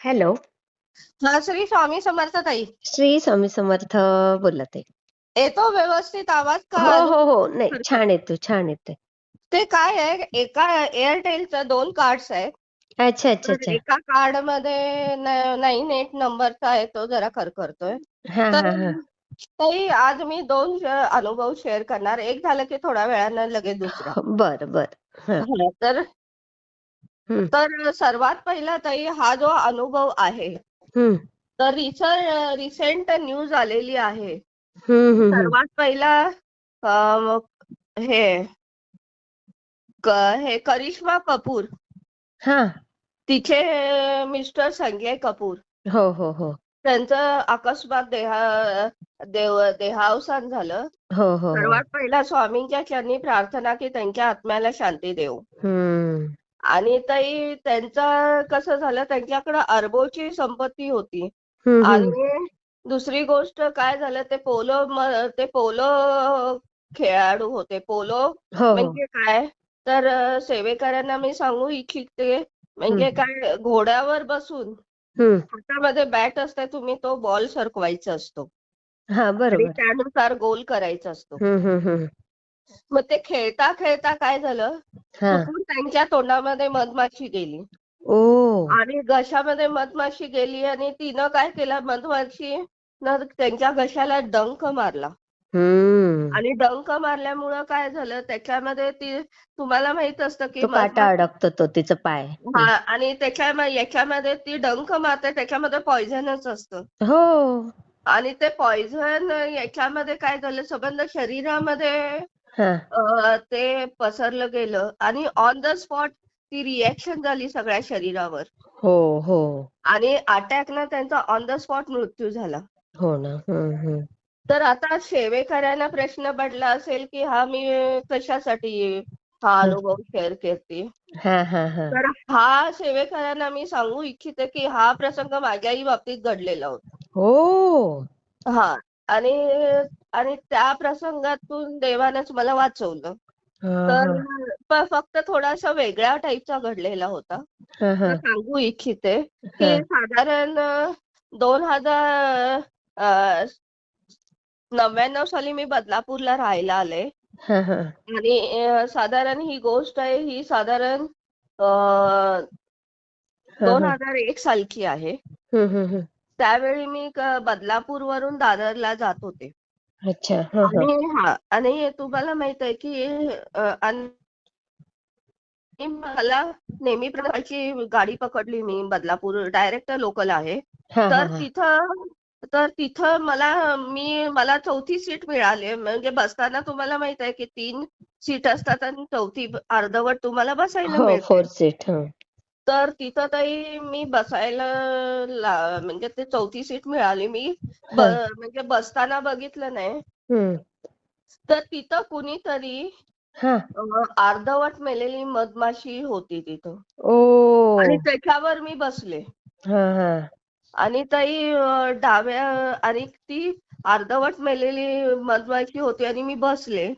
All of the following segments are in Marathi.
हॅलो. हा श्री स्वामी समर्थ ताई. श्री स्वामी समर्थ बोलत आहे. येतो व्यवस्थित आवाज का? हो हो हो. नाही? छान येतो छान येते ते काय आहे? एका एअरटेलचं दोन कार्ड्स आहेत. अच्छा अच्छा तर अच्छा. एका कार्डमध्ये न- नाही नेट नंबरचा आहे तो जरा हा तर हा. ताई आज मी दोन श- अनुभव शेअर करणार. एक झालं की थोड्या वेळानं लगेच दुसरा. बर बर. हा. हा, तर तर सर्वात पहिला ताई हा जो अनुभव आहे तर रिसेंट न्यूज आलेली आहे. सर्वात पहिला हे क- हे करिश्मा कपूर. हा. तिचे मिस्टर संजय कपूर. हो हो हो. त्यांचं अकस्मात देहा देव देहावसान झालं. हो हो हो. सर्वात पहिला स्वामींच्या चरणी प्रार्थना की त्यांच्या आत्म्याला शांती देऊ. आणि ताई त्यांचं कसं झालं त्यांच्याकडे अरबोची संपत्ती होती. आणि दुसरी गोष्ट काय झालं ते पोलो ते पोलो खेळाडू होते. पोलो हो. म्हणजे काय? तर सेवेकऱ्यांना मी सांगू इच्छिते म्हणजे. काय घोड्यावर बसून हातामध्ये बॅट असते तुम्ही तो बॉल सरकवायचा असतो. त्यानुसार गोल करायचा असतो. मग ते खेळता खेळता काय झालं? हा. चुकून त्यांच्या तोंडामध्ये मधमाशी गेली. ओ. आणि घशामध्ये मधमाशी गेली आणि तिनं काय केलं? मधमाशी न त्यांच्या घशाला डंख मारला. हम्म. आणि डंख मारल्यामुळं काय झालं? त्याच्यामध्ये ती तुम्हाला माहीत असतं की तो काटा अडकतो तो तिचं पाय. हा आणि त्याच्या याच्यामध्ये ती डंख मारते त्याच्यामध्ये पॉइझनच असतं. हो. आणि ते पॉइझन याच्यामध्ये काय झालं? संबंध शरीरामध्ये हा. अ, ते पसरलं गेलं आणि ऑन द स्पॉट ती रिॲक्शन झाली सगळ्या शरीरावर. हो हो. आणि अटॅकनं त्यांचा ऑन द स्पॉट मृत्यू झाला. हो ना. तर आता सेवेकऱ्यांना प्रश्न पडला असेल की हा मी कशासाठी हा हं. अनुभव शेअर करते? हा हा हा. तर हा सेवेकऱ्यांना मी सांगू इच्छिते की हा प्रसंग माझ्याही बाबतीत घडलेला होता. हो. हा. आणि आणि त्या प्रसंगातून देवानेच मला वाचवलं. तर फक्त थोडासा वेगळ्या टाईपचा घडलेला होता. सांगू इच्छिते की साधारण दोन हजार नव्याण्णव साली मी बदलापूरला राहायला आले. आणि साधारण ही गोष्ट आहे ही साधारण दोन हजार एक सालची आहे. त्यावेळी मी क- बदलापूरवरून दादरला जात होते. अच्छा आणि हा आणि तुम्हाला माहीत आहे की मला नेहमीप्रमाणे गाडी पकडली मी बदलापूर डायरेक्ट लोकल आहे. तर तिथं तर तिथं मला मी मला चौथी सीट मिळाली. म्हणजे बसताना तुम्हाला माहीत आहे की तीन सीट असतात आणि चौथी अर्धवट तुम्हाला बसायला हो मिळते. फोर सीट तर तिथं ताई मी बसायला ला- म्हणजे ते चौथी सीट मिळाली मी. ब हा. म्हणजे बसताना बघितलं नाही. तर तिथं कुणीतरी हा. अ, अर्धवट मेलेली मधमाशी होती तिथं. ओ. आणि त्याच्यावर मी बसले. हा हा. आणि ताई अ, डाव्या आणि ती अर्धवट मेलेली मधमाशी होती आणि मी बसले.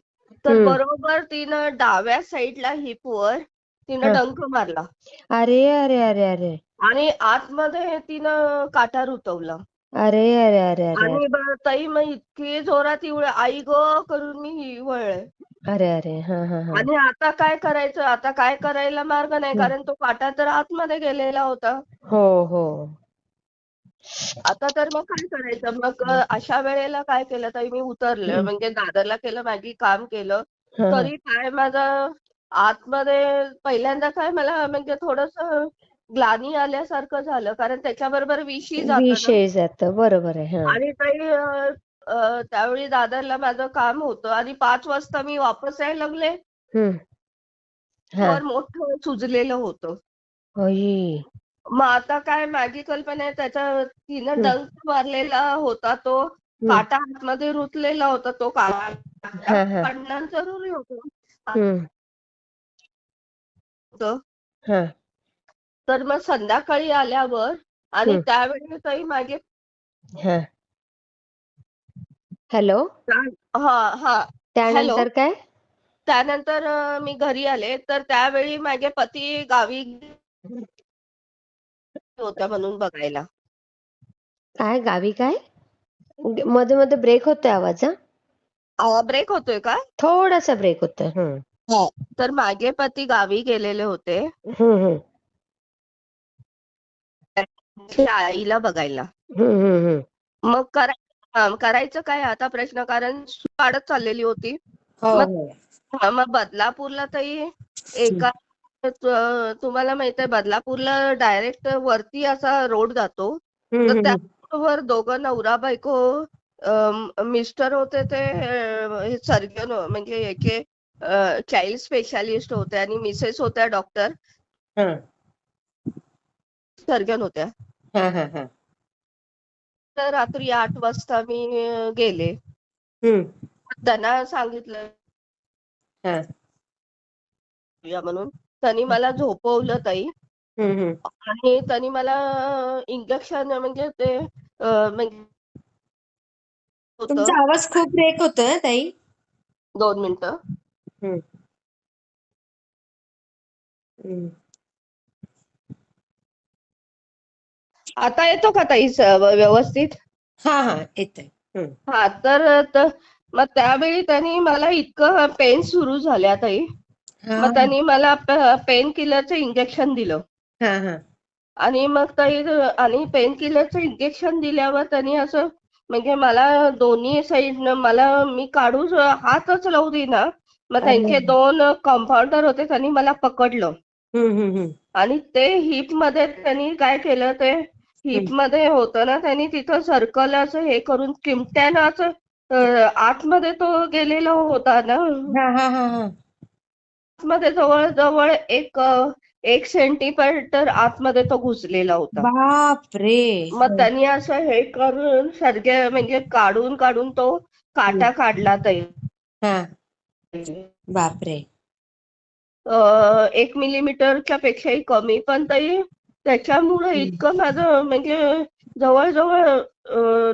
तर बरोबर तिनं डाव्या साईडला हिपवर तिनं डंख मारला. अरे अरे अरे अरे. आणि आतमध्ये तिनं काटा रुतवला अरे अरे अरे अरे. आणि ब- ताई मग इतकी जोरात इवळ आई ग करून मी इवळले अरे अरे. हा हा हा. आणि आता काय करायचं? आता काय करायला मार्ग नाही? हम्म. कारण तो काटा तर आतमध्ये गेलेला होता. हो हो. आता तर मग काय करायचं? मग अ, अशा वेळेला काय केलं? ताई मी उतरले. हम्म. म्हणजे दादरला केलं माझी काम केलं. हा हा. तरी काय माझं आतमध्ये पहिल्यांदा काय मला म्हणजे थोडस ग्लानी आल्यासारखं झालं कारण त्याच्याबरोबर विषही जातं ना. विषय जात बरोबर आहे हा. आणि काही अ, अ, त्यावेळी दादरला माझं काम होतं आणि पाच वाजता मी वापस यायला लागले. हम्म. हा. वर मोठं सुजलेलं होतं. अई मग आता काय माझी कल्पना आहे त्याच्या तिनं हम्म. डंक मारलेला होता तो हम्म. काटा आतमध्ये रुतलेला होता तो काटा. हा हा. काढणं जरुरी होतं. हम्म. होतं. हा. तर मग संध्याकाळी आल्यावर आणि हम्म. त्यावेळी माझे हा. हॅलो? हा हा. त्यानंतर काय? त्यानंतर अ, मी घरी आले. तर त्यावेळी माझे पती गावी होत्या म्हणून बघायला. काय? गावी काय? मध्ये मध्ये ब्रेक होतोय आवाज हा? ब्रेक होतोय का? थोडासा ब्रेक होतोय हम्म तर माझे पती गावी गेलेले होते. त्यांच्या आईला बघायला. मग करा हा, करायचं काय आता प्रश्न? कारण वाढत चाललेली होती. हो मग- हो. हा, मग बदलापूरला ताई एका तुम्हाला माहीत आहे बदलापूरला डायरेक्ट वरती असा रोड जातो. तर हम्म, त्या वर दोघं नवरा बायको अम, मिस्टर होते ते सर्जन म्हणजे एके चाइल्ड स्पेशालिस्ट होते आणि मिसेस होत्या डॉक्टर. सर्जन होत्या. तर रात्री आठ वाजता मी गेले. त्यांना सांगितलं. या म्हणून. त्यांनी मला झोपवलं ताई. आणि त्यांनी मला इंजेक्शन म्हणजे ते म्हणजे तुमचा आवाज खूप ब्रेक होतोय ताई. दोन मिनिटं. आता येतो का ताई स- व्यवस्थित? हा हा येतोय. हम्म. हा तर त- मग त्यावेळी त्यांनी मला इतकं पेन सुरू झाल्या ताई. हा मग त्यांनी मला पेन किलरचं इंजेक्शन दिलं. हा हा. आणि मग ताई आणि पेन किलरचं इंजेक्शन दिल्यावर त्यांनी असं म्हणजे मला दोन्ही साईडनं मला मी काढू हातच लावू देईना. मग. त्यांचे दोन कंपाऊंडर होते त्यांनी मला पकडलं. आणि ते हिपमध्ये त्यांनी काय केलं ते हिपमध्ये होतं ना त्यांनी तिथं सर्कल असं हे करून चिमट्यानं असं आतमध्ये तो गेलेला होता ना. आतमध्ये जवळ जवळ एक एक सेंटीमीटर आतमध्ये तो घुसलेला होता. बापरे. मग त्यांनी असं हे करून सर्गे म्हणजे काढून काढून तो काटा काढला हा. बापरे. एक मिलीमीटरच्या पेक्षाही कमी पण ताई त्याच्यामुळे. इतकं माझं म्हणजे जवळजवळ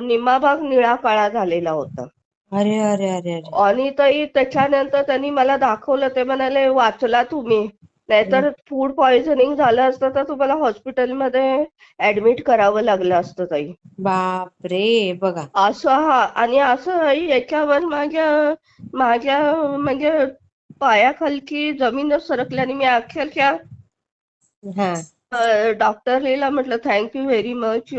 निम्मा भाग निळा काळा झालेला होता. अरे अरे अरे अरे. आणि ताई त्याच्यानंतर त्यांनी मला दाखवलं ते म्हणाले वाचला तुम्ही. नाहीतर फूड पॉइझनिंग झालं असतं तर तुम्हाला हॉस्पिटलमध्ये ऍडमिट करावं लागलं असतं ताई. बापरे बघा. असं हा आणि असं याच्यावर माझ्या माझ्या म्हणजे पायाखालची जमीनच सरकल्याने मी अक्षरशः हा. अ, डॉक्टर लीला म्हटलं थँक्यू व्हेरी मच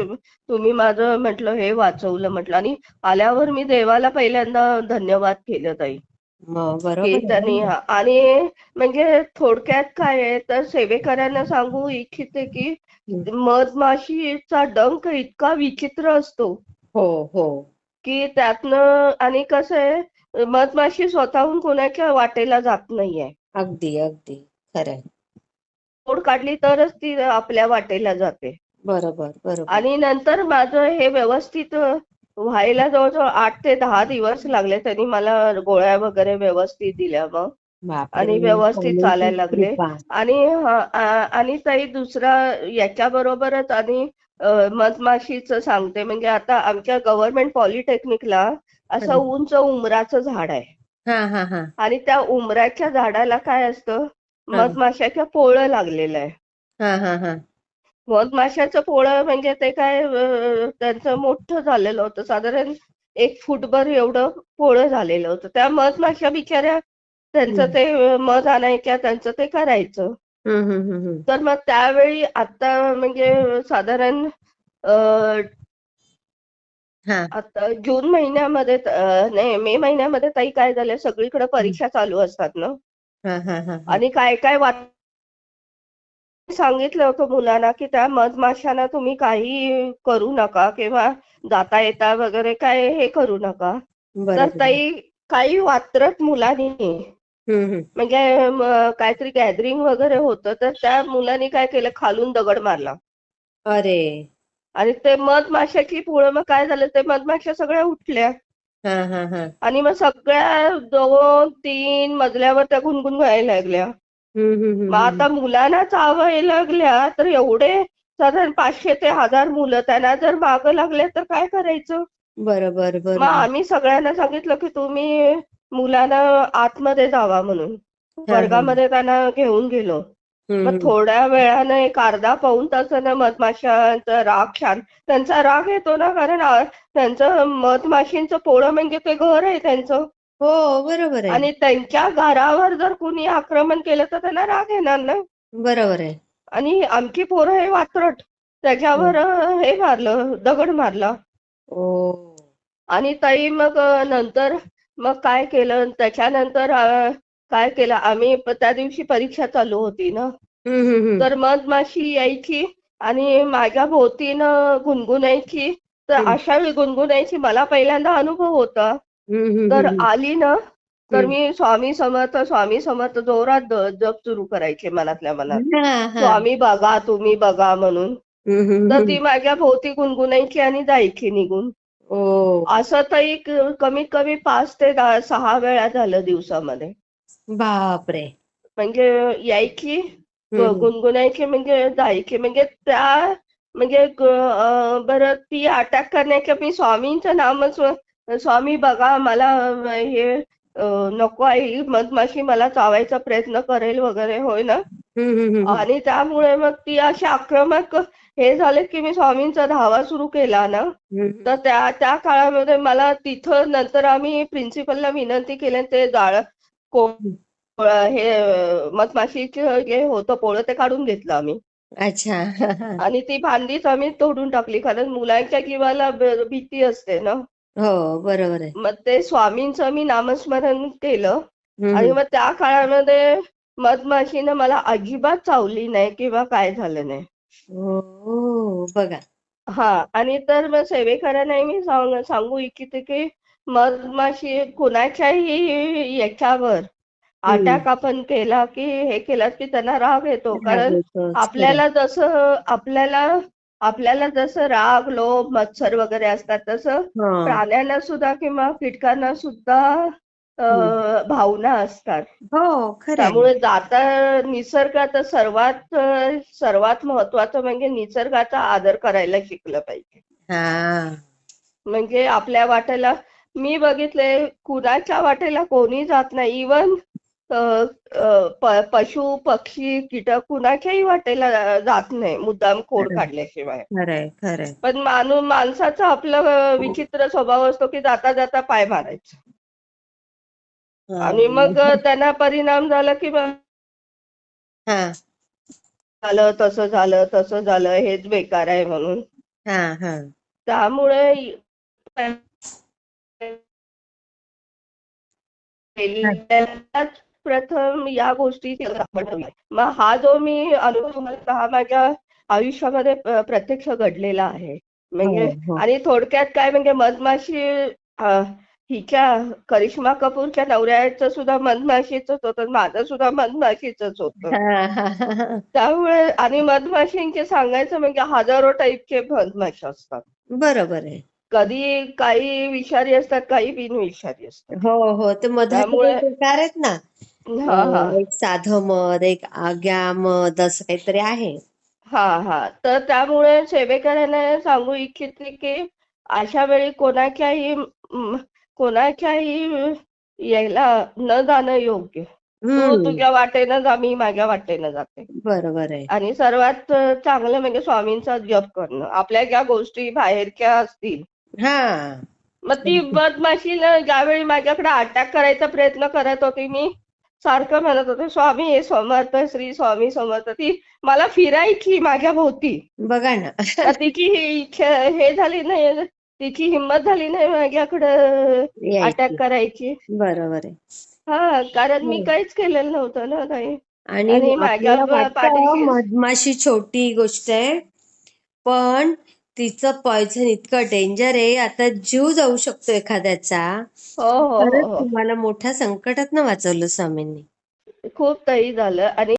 तुम्ही माझं म्हटलं हे वाचवलं म्हटलं. आणि आल्यावर मी देवाला पहिल्यांदा धन्यवाद केलं ताई. हा- आणि म्हणजे थोडक्यात काय आहे तर सेवेकऱ्यांना सांगू इच्छिते की. मधमाशीचा डंक इतका विचित्र असतो हो हो. की त्यातनं आणि कसं आहे मधमाशी स्वतःहून कोणाच्या वाटेला जात नाहीये. अगदी अगदी. खरंय ओढ काढली तरच ती आपल्या वाटेला जाते. बरोबर बरोबर. आणि नंतर माझं हे व्यवस्थित व्हायला जवळजवळ आठ ते दहा दिवस लागले त्यांनी मला गोळ्या वगैरे व्यवस्थित दिल्या मग. आणि व्यवस्थित चालायला लागले. आणि आणि ताई दुसरा याच्या बरोबरच आणि मधमाशीचं सांगते. म्हणजे आता आमच्या गव्हर्नमेंट पॉलिटेक्निकला असं. उंच उमराचं झाड आहे. हा हा हा. आणि त्या उमराच्या झाडाला काय असतं? मधमाशाच्या पोळं लागलेलं आहे. हा मधमाशाचं पोळं म्हणजे ते काय त्यांचं मोठं झालेलं होतं. साधारण एक फुटभर एवढं पोळं झालेलं होतं. त्या मधमाशा बिचाऱ्या त्यांचं. ते मध आणायच्या त्यांचं ते करायचं. तर मग त्यावेळी आता म्हणजे साधारण हा. आता जून महिन्यामध्ये नाही मे महिन्यामध्ये ताई काय झालं? सगळीकडे परीक्षा चालू असतात ना. आणि काय काय वाट सांगितलं होतं मुलांना की त्या मधमाशांना तुम्ही काही करू नका किंवा जाता येता वगैरे काय हे करू नका. तर ताई काही वात्रट मुलांनी. म्हणजे म, काहीतरी गॅदरिंग वगैरे होतं तर त्या मुलांनी काय केलं? खालून दगड मारला. अरे. आणि ते मधमाशाची पोळं मग काय झालं? ते मधमाशा सगळ्या उठल्या. हा हा हा. आणि मग सगळ्या दोन तीन मजल्यावर त्या गुणगुण व्हायला लागल्या. हम्म हम्म हम्म मग आता मुलांना चावायला लागल्या तर एवढे साधारण पाचशे ते हजार मुलं त्यांना जर मागं लागले तर काय करायचं? बरोबर मग बरोबर आम्ही सगळ्यांना सांगितलं की तुम्ही मुलांना आतमध्ये जावा म्हणून. हा, हा. वर्गामध्ये त्यांना घेऊन गेलो. मग हम्म. थोड्या वेळानं एक अर्धा पाऊण तासानं मधमाशांचा राग शांत त्यांचा राग येतो ना कारण त्यांचं मधमाशींचं पोळं म्हणजे ते घर आहे त्यांचं. हो बरोबर आहे. आणि त्यांच्या घरावर जर कुणी आक्रमण केलं तर त्यांना राग येणार ना? बरोबर आहे. आणि आमची पोरं हे वात्रट त्याच्यावर अं, हे मारलं दगड मारला. ओ आणि ताई मग अं, नंतर मग काय केलं? त्याच्यानंतर अं, काय केलं? आम्ही प- त्या दिवशी परीक्षा चालू होती ना. तर मधमाशी यायची आणि माझ्या भोवतीनं गुणगुणायची. तर. अशा वेळी गुणगुणायची मला पहिल्यांदा अनुभव होता. तर. आली ना तर. मी स्वामी समर्थ स्वामी समर्थ जोरात जप सुरू करायचे मनातल्या मनात. स्वामी बघा तुम्ही बघा म्हणून तर ती. माझ्या भोवती गुणगुणायची आणि जायची निघून असं तरी क- कमीत कमी पाच ते सहा वेळा झालं दिवसामध्ये बापरे म्हणजे यायची. गुणगुणायची म्हणजे जायची म्हणजे त्या म्हणजे बरं ती अटॅक करण्याच्या मी स्वामींचं नामच स्वामी बघा मला हे नको आहे ही मधमाशी मला चावायचा प्रयत्न करेल वगैरे होय ना. आणि त्यामुळे मग ती अशी आक्रमक हे झाले की मी स्वामींचा धावा सुरू केला ना. तर त्या त्या काळामध्ये मला तिथं नंतर आम्ही प्रिन्सिपलला विनंती केली ते जाळ को हे मधमाशीचं जे होतं पोळं ते काढून घेतलं आम्ही. अच्छा. आणि ती फांदीच आम्ही तोडून टाकली कारण मुलांच्या जीवाला भीती असते ना? हो बरोबर आहे. मग ते स्वामींचं मी नामस्मरण केलं आणि मग त्या काळामध्ये मधमाशीनं मला अजिबात चावली नाही किंवा काय झालं नाही. हो बघा. हा आणि तर मग सेवेकरांनाही मी सांग सांगू इच्छिते की मधमाशी कुणाच्याही याच्यावर अटॅक आपण केला की हे केलं की त्यांना राग येतो. कारण आपल्याला जसं आपल्याला आपल्याला जसं राग लोभ मत्सर वगैरे असतात तसं. हा. प्राण्यांना सुद्धा किंवा कीटकांना सुद्धा अं, भावना असतात हो खरं आहे. त्यामुळे जाता निसर्गात सर्वात सर्वात महत्वाचं म्हणजे निसर्गाचा आदर करायला शिकलं पाहिजे हा म्हणजे आपल्या वाटेला मी बघितले कुणाच्या वाटेला कोणी जात नाही इवन पशु पक्षी कीटक कुणाच्याही वाटेला जात नाही. मुद्दाम खोड. काढल्याशिवाय. खरंय खरंय. पण मानू माणसाचा आपला विचित्र स्वभाव असतो की जाता जाता पाय मारायचा. आणि मग त्यांना परिणाम झाला की मग हा. झालं तसं झालं तसं झालं हेच बेकार आहे म्हणून. हा हा. त्यामुळे प्रथम या गोष्टी आपण. मग हा जो मी अनुभव हा माझ्या आयुष्यामध्ये प्रत्यक्ष घडलेला आहे म्हणजे हो, हो. आणि थोडक्यात काय म्हणजे मधमाशी हिच्या करिश्मा कपूरच्या नवऱ्याचं सुद्धा मधमाशीच होतं माझं सुद्धा मधमाशीच होतं. त्यामुळे आणि मधमाशींचे सांगायचं म्हणजे हजारो टाईपचे मधमाशी असतात बरोबर आहे कधी काही विषारी असतात काही बिनविषारी असतात. हो हो. ते प्रकार आहेत ना? हा हा. अं, एक साधं मध एक आग्या मध असं काहीतरी आहे. हा हा. तर त्यामुळे सेवेकरांना सांगू इच्छिते की अशा वेळी कोणाच्याही म, कोणाच्याही यायला न जाणं योग्य. तू हम्म. तुझ्या वाटेनं जा मी माझ्या वाटेनं जाते. बरोबर आहे. आणि सर्वात चांगलं म्हणजे स्वामींचा जप करणं. आपल्या ज्या गोष्टी बाहेरच्या असतील हा. मग ती बदमाशीला ज्यावेळी माझ्याकडे अटॅक करायचा प्रयत्न करत होती मी. सारखं म्हणत होते स्वामी हे समर्थ श्री स्वामी समर्थ. ती मला फिरायची माझ्या भोवती. बघा ना. तर तिची ही इच्छा हे झाली नाही तिची हिंमत झाली नाही माझ्याकडे अटॅक करायची. बरोबर आहे. हा कारण मी. काहीच केलेलं नव्हतं ना काही. आणि आणि माझ्या आपल्याला वाटतं पाठीशी- मधमाशी छोटी गोष्ट आहे. पण तिचं पॉयझन इतकं डेंजर आहे. आता जीव जाऊ शकतो एखाद्याचा. हो हो खरंच हो. तुम्हाला मोठ्या संकटात वाचवलं स्वामींनी. खूप काही झालं. आणि